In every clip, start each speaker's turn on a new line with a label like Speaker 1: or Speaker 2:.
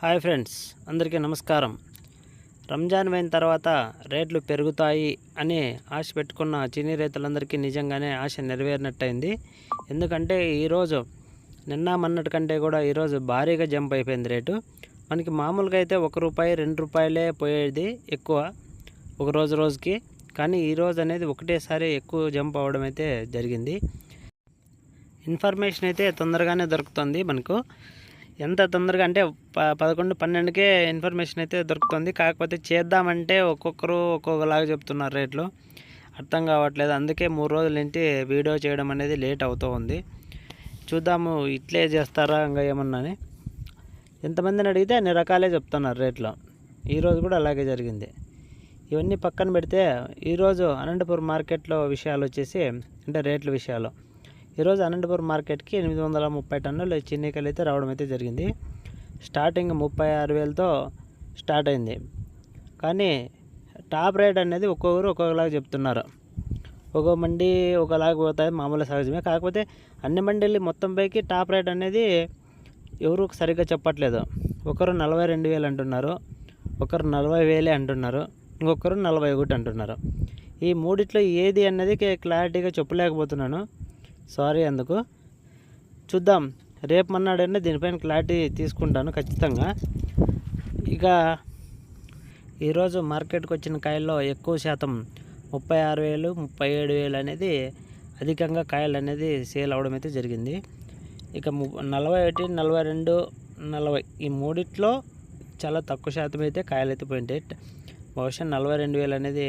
Speaker 1: Hi friends అందరికీ నమస్కారం. రంజాన్ అయిన తర్వాత రేట్లు పెరుగుతాయి అని ఆశ పెట్టుకున్న చిన్ని రైతులందరికీ నిజంగానే ఆశ నెరవేరినట్టయింది. ఎందుకంటే ఈరోజు నిన్న మొన్నటి కంటే కూడా ఈరోజు భారీగా జంప్ అయిపోయింది రేటు. మనకి మామూలుగా అయితే ఒక రూపాయి రెండు రూపాయలే పోయేది ఎక్కువ ఒక రోజు రోజుకి. కానీ ఈరోజు అనేది ఒకటేసారి ఎక్కువ జంప్ అవ్వడం అయితే జరిగింది. ఇన్ఫర్మేషన్ అయితే తొందరగానే దొరుకుతుంది మనకు. ఎంత తొందరగా అంటే ప పదకొండు పన్నెండుకే ఇన్ఫర్మేషన్ అయితే దొరుకుతుంది. కాకపోతే చేద్దామంటే ఒక్కొక్కరు ఒక్కొక్కలాగా చెప్తున్నారు రేట్లు. అర్థం కావట్లేదు. అందుకే మూడు రోజుల నుంచి వీడియో చేయడం అనేది లేట్ అవుతూ ఉంది. చూద్దాము ఇట్లే చేస్తారా ఇంకా ఏమన్నా అని ఎంతమందిని అడిగితే అన్ని రకాలే చెప్తున్నారు రేట్లు. ఈరోజు కూడా అలాగే జరిగింది. ఇవన్నీ పక్కన పెడితే ఈరోజు అనంతపురం మార్కెట్లో విషయాలు వచ్చేసి అంటే రేట్ల విషయాలు. ఈరోజు అనంతపురం మార్కెట్కి ఎనిమిది వందల ముప్పై టన్నులు చిన్నికలు అయితే రావడం అయితే జరిగింది. స్టార్టింగ్ ముప్పై ఆరు వేలతో స్టార్ట్ అయింది. కానీ టాప్ రేట్ అనేది ఒక్కొక్కరు ఒక్కొక్కలాగా చెప్తున్నారు. ఒక్కో మండి ఒకలాగా పోతాయి మామూలు సహజమే. కాకపోతే అన్ని మండీలు మొత్తం పైకి టాప్ రేట్ అనేది ఎవరు సరిగ్గా చెప్పట్లేదు. ఒకరు నలభై రెండు వేలు అంటున్నారు ఒకరు నలభై వేలే అంటున్నారు ఇంకొకరు నలభై ఒకటి అంటున్నారు. ఈ మూడిట్లో ఏది అన్నది క్లారిటీగా చెప్పలేకపోతున్నాను. సారీ అందుకు. చూద్దాం. రేపు మన్నాడైనా దీనిపైన క్లారిటీ తీసుకుంటాను ఖచ్చితంగా. ఇక ఈరోజు మార్కెట్కి వచ్చిన కాయల్లో ఎక్కువ శాతం ముప్పై ఆరు వేలు ముప్పై ఏడు వేలు అనేది అధికంగా కాయలు అనేది సేల్ అవడం అయితే జరిగింది. ఇక ము నలభై ఒకటి నలభై రెండు నలభై ఈ మూడిట్లో చాలా తక్కువ శాతం అయితే కాయలు అయితే పోయింటాయి. బహుశా నలభై రెండు వేలు అనేది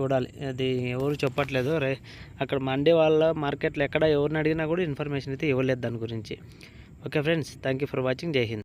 Speaker 1: చూడాలి. అది ఎవరు చెప్పట్లేదు. రే అక్కడ మండే వాళ్ళ మార్కెట్లో ఎక్కడ ఎవరిని అడిగినా కూడా ఇన్ఫర్మేషన్ అయితే ఇవ్వలేదు దాని గురించి. Okay friends thank you for watching. Jai Hind.